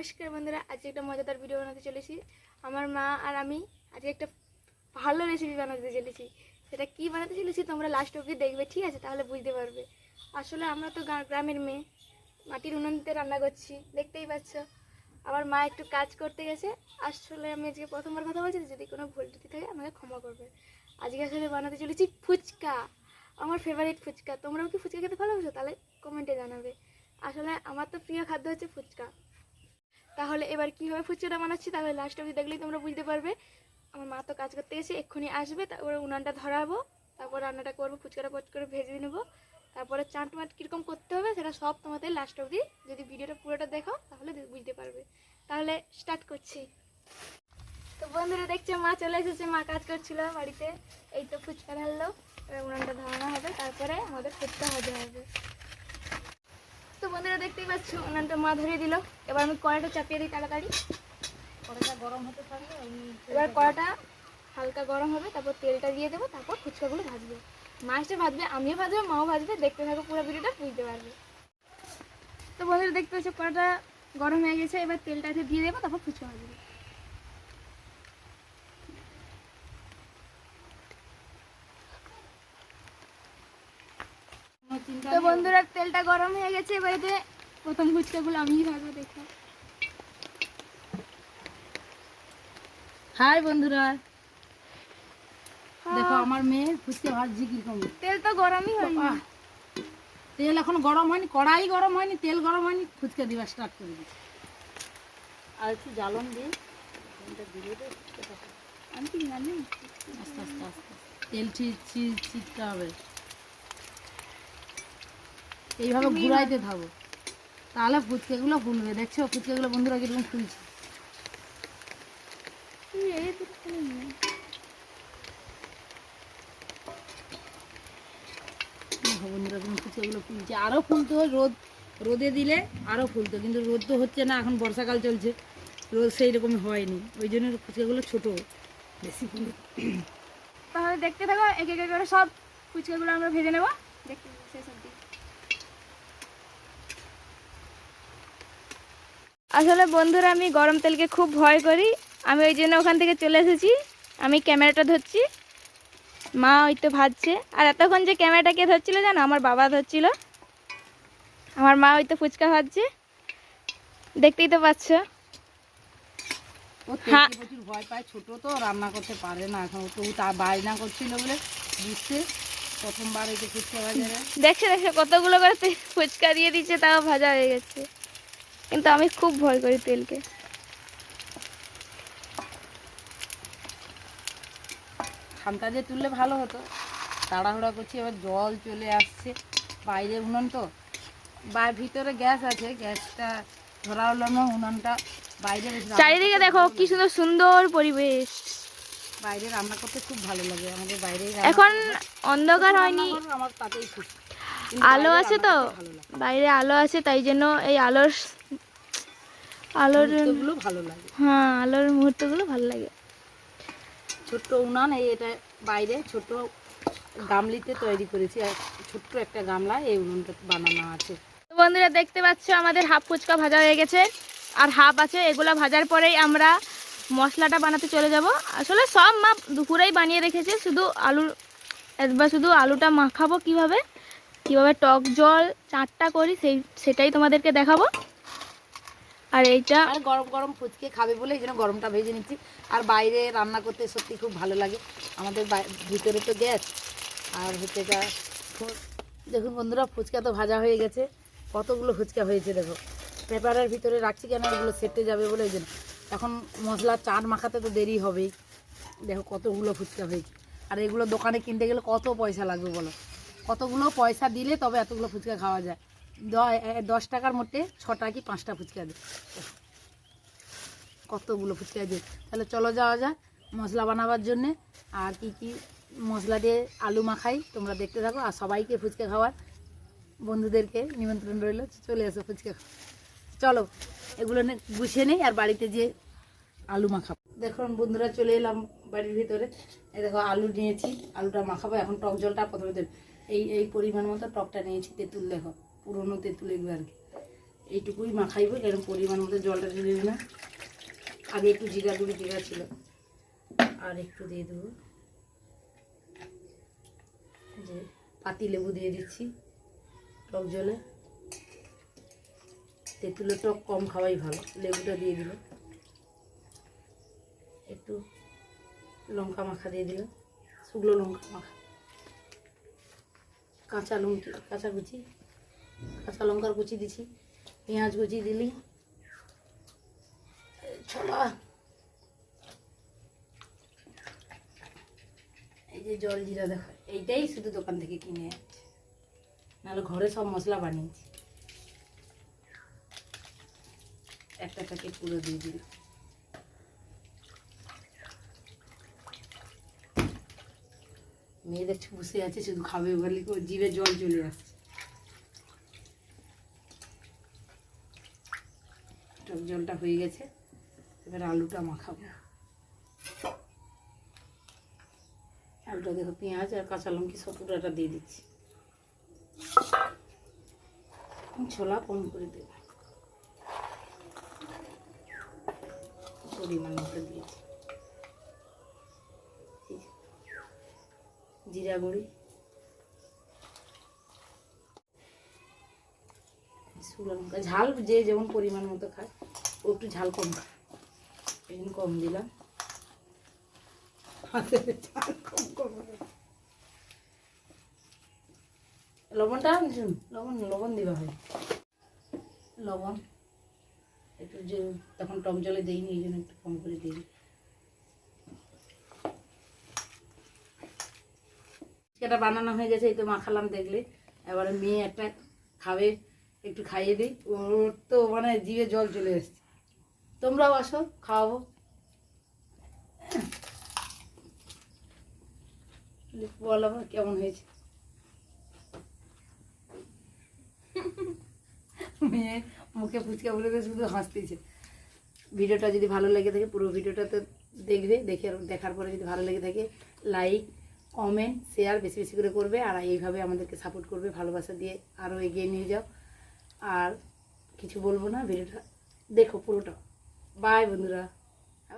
নমস্কার বন্ধুরা, আজকে একটা মজাদার ভিডিও বানাতে চলেছি। আমার মা আর আমি আজকে একটা ভালো রেসিপি বানাতে চলেছি। সেটা কি বানাতে চলেছি তোমরা লাস্ট অবধি দেখবে, ঠিক আছে? তাহলে বুঝতে পারবে। আসলে আমরা তো গ্রামের মেয়ে, মাটির উনুনতে রান্না করছি, দেখতেই পাচ্ছ। আমার মা একটু কাজ করতে গেছে। আসলে আমি আজকে প্রথমবার কথা বলছি, যদি কোনো ভুল ত্রুটি থাকে আমাকে ক্ষমা করবে। আজকে আসলে বানাতে চলেছি ফুচকা, আমার ফেভারিট ফুচকা। তোমরাও কি ফুচকা খেতে ভালোবাসো? তাহলে কমেন্টে জানাবে। আসলে আমার তো প্রিয় খাদ্য হচ্ছে ফুচকা। তাহলে এবার কীভাবে ফুচকাটা বানাচ্ছি, তাহলে লাস্ট অবধি দেখলেই তোমরা বুঝতে পারবে। আমার মা তো কাজ করতে গেছে এক্ষুনি আসবে, তারপরে উনানটা ধরাবো, তারপর রান্নাটা করব, ফুচকাটা পচ করে ভেজে নেব। তারপরে চাট মাট কীরকম করতে হবে সেটা সব তোমাদের লাস্ট অবধি যদি ভিডিওটা পুরোটা দেখো, তাহলে বুঝতে পারবে। তাহলে স্টার্ট করছি। তো বন্ধুরা, দেখছে, মা চলে এসেছে, মা কাজ করছিল বাড়িতে। এই তো ফুচকা ঢাললো, এবার উনানটা ধরানো হবে, তারপরে আমাদের ফুচকা ভাজা হবে। বন্ধুরা দেখতেই পাচ্ছ উনানটা মা ধরিয়ে দিল। এবার আমি কড়াটা চাপিয়ে দিই তাড়াতাড়ি। কড়াটা গরম হতে থাকবে এবার কড়াটা হালকা গরম হবে তারপর তেলটা দিয়ে দেবো তারপর ফুচকাগুলো ভাজবে। মাছটা ভাজবে আমিও ভাজবে মাও ভাজবে দেখতে থাকো পুরো ভিডিওটা বুঝতে পারবে। তো বন্ধুরা দেখতে পাচ্ছ কড়াটা গরম হয়ে গেছে এবার তেলটা দিয়ে দেবো তারপর ফুচকা ভাজবে। তো বন্ধুরা তেলটা গরম হয়ে গেছে এবার এতে প্রথম ফুচকাগুলো আমিই ভাজবো দেখো। হাই বন্ধুরা। হ্যাঁ। দেখো আমার মেয়ে ফুচকা ভাজছি কীরকম। তেল তো গরমই হয়নি। তেল এখন গরম হয়নি কড়াই গরম হয়নি তেল গরম হয়নি ফুচকা দিবা স্টার্ট করে দিচ্ছি। আর একটু জ্বালন দিয়ে। আমি কি জানি? আস্তে আস্তে আস্তে। তেল ছি- ছি- ছিটতে হবে। এইভাবে ঘুরাইতে থাকো তাহলে ফুচকাগুলো ফুলবে। দেখছ? ফুচকাগুলো বন্ধুরা কীরকম ফুলছে। বন্ধুরা ফুচকাগুলো ফুলছে। আরও ফুলতো রোদ রোদে দিলে আরও ফুলতো। কিন্তু রোদ তো হচ্ছে না এখন বর্ষাকাল চলছে। রোদ সেই রকম হয়নি। ওই জন্য ফুচকাগুলো ছোটো। বেশি ফুলে তাহলে দেখতে থাকো এক এক করে সব ফুচকাগুলো আমরা ভেজে নেব। দেখতে শেষ আসলে বন্ধুরা আমি গরম তেলকে খুব ভয় করি। আমি ওই জন্য ওখান থেকে চলে এসেছি। আমি ক্যামেরাটা ধরছি। মা ওই তো ভাজছে। আর এতক্ষণ যে ক্যামেরাটা কে ধরছিল জানো? আমার বাবা ধরছিল। আমার মা ওই তো ফুচকা ভাজছে। দেখতেই তো পাচ্ছ। হ্যাঁ। প্রচুর ভয় পায়। ছোটো তো রান্না করতে পারে না। এখন তো তা বায়না করছিল বলে প্রথমবার এই যে ফুচকা বাজারে। দেখছে দেখছে কতগুলো করে ফুচকা দিয়ে দিচ্ছে তাও ভাজা হয়ে গেছে। কিন্তু আমি খুব ভয় করি তেলকে। খামটা দিয়ে তুললে ভালো হতো তাড়াহুড়া করছি এবার জল চলে আসছে বাইরে উনুন তো। বা ভিতরে গ্যাস আছে গ্যাসটা ধরা হলো না উনুনটা বাইরে চারিদিকে দেখো কি সুন্দর সুন্দর পরিবেশ। বাইরে রান্না করতে খুব ভালো লাগে আমাদের বাইরে এখন অন্ধকার হয়নি। আমার তাতেই খুশি। আলো আছে তো? বাইরে আলো আছে তাই জন্য এই আলোর আলোরগুলো ভালো লাগে। হ্যাঁ আলোর মুহূর্তগুলো ভালো লাগে। ছোট্ট উনান এই এটা বাইরে ছোট গামলিতে তৈরি করেছি আর ছোট্ট একটা গামলা এই উনুনটা বানানো আছে। তো বন্ধুরা দেখতে পাচ্ছ আমাদের হাফ ফুচকা ভাজা হয়ে গেছে আর হাফ আছে এগুলো ভাজার পরেই আমরা মশলাটা বানাতে চলে যাব। আসলে সব মা দুপুরেই বানিয়ে রেখেছে শুধু আলু একবার শুধু আলুটা মাখাবো কীভাবে কীভাবে টক জল চাটটা করি সেই সেটাই তোমাদেরকে দেখাবো। আর এইটা? আর গরম গরম ফুচকে খাবে বলে এই জন্য গরমটা ভেজে নিচ্ছি। আর বাইরে রান্না করতে সত্যি খুব ভালো লাগে। আমাদের ভিতরে তো গ্যাস। আর হচ্ছে দেখুন বন্ধুরা, ফুচকা তো ভাজা হয়ে গেছে। কতগুলো ফুচকা হয়েছে দেখো। পেপারের ভিতরে রাখছি কেন? এগুলো সেটে যাবে বলে এই জন্য। এখন মশলা চাট মাখাতে তো দেরি হবেই। দেখো কতগুলো ফুচকা হয়েছে। আর এগুলো দোকানে কিনতে গেলে কত পয়সা লাগবে বলো? কতগুলো পয়সা দিলে তবে এতগুলো ফুচকা খাওয়া যায়। দশ টাকার মধ্যে ছটা কি পাঁচটা ফুচকা দেয় কতগুলো ফুচকা দিয়ে তাহলে চলো যাওয়া যাক মশলা বানাবার জন্যে। আর কি কি মশলা দিয়ে আলু মাখাই, তোমরা দেখতে থাকো। আর সবাইকে ফুচকা খাওয়ার বন্ধুদেরকে নিমন্ত্রণ রইল। চলে এসো ফুচকা। চলো, এগুলো গুছিয়ে নেই আর বাড়িতে যে আলু মাখাবো। দেখুন বন্ধুরা চলে এলাম বাড়ির ভিতরে। এই দেখো, আলু নিয়েছি, আলুটা মাখাবো। এখন টক জলটা প্রথমে এই এই পরিমাণ মতো টকটা নিয়েছি, তেঁতুল দেখো। পুরোনো তেঁতুল এগুলো আর কি। এইটুকুই মাখাইবো এরকম পরিমাণ মতো জলটা ঢেলে দিলাম আগে একটু জিরা গুঁড়ি, জিরা ছিল। আর একটু দিয়ে দেবো। যে পাতি লেবু দিয়ে দিচ্ছি টক জলে তেঁতুলের টক কম খাওয়াই ভালো, লেবুটা দিয়ে দিল। একটু লঙ্কা মাখা দিয়ে দিলাম শুকনো লঙ্কা মাখা। কাঁচা লঙ্কা, কাঁচা কুচি। কাঁচা লঙ্কার কুচি দিছি, পেঁয়াজ কুচি দিলি। ছোলা এই যে জল জিরা দেখো, এইটাই শুধু দোকান থেকে কিনে আনছি নাহলে ঘরে সব মশলা বানিয়েছি। একটা প্যাকেট পুরো দিয়ে দিল। মেয়েদের বসে আছে, শুধু খাবে বলে জিভে জল চলে আসছে। টক জলটা হয়ে গেছে, এবার আলুটা মাখাবো। আলুটা দেখো পেঁয়াজ আর কাঁচা লঙ্কি সব পুরোটা দিয়ে দিচ্ছি। ছোলা কম করে দেবো। পরিমাণ মতো দিয়েছি। জিরা গুঁড়ি। শুকনো লঙ্কা ঝাল যে যেমন পরিমাণ মতো খায় ও একটু ঝাল কম খায়। এই জন্য কম দিলাম। ঝাল কম কম লবণটা লবণ লবণ দিবা হয় লবণ। একটু যে তখন টক জলে দিইনি এই জন্য একটু কম করে দিই। সেটা বানানো হয়ে গেছে এই তো মাখালাম দেখলে। এবারে মেয়ে একটা খাবে। একটু খাইয়ে দিই। ওর তো মানে জিভে জল চলে এসছে। তোমরাও আসো, খাওয়াবো। বলো কেমন হয়েছে? মেয়ে মুখে ফুচকা বলে শুধু হাসতেছে। ভিডিওটা যদি ভালো লেগে থাকে, পুরো ভিডিওটা তো দেখবে, দেখে দেখার পরে যদি ভালো লেগে থাকে লাইক কমেন্ট শেয়ার বেশি বেশি করে করবে। আর এইভাবে আমাদেরকে সাপোর্ট করবে, ভালোবাসা দিয়ে আরও এগিয়ে নিয়ে যাও। আর কিছু বলব না ভিডিওটা দেখো পুরোটা। বাই বন্ধুরা।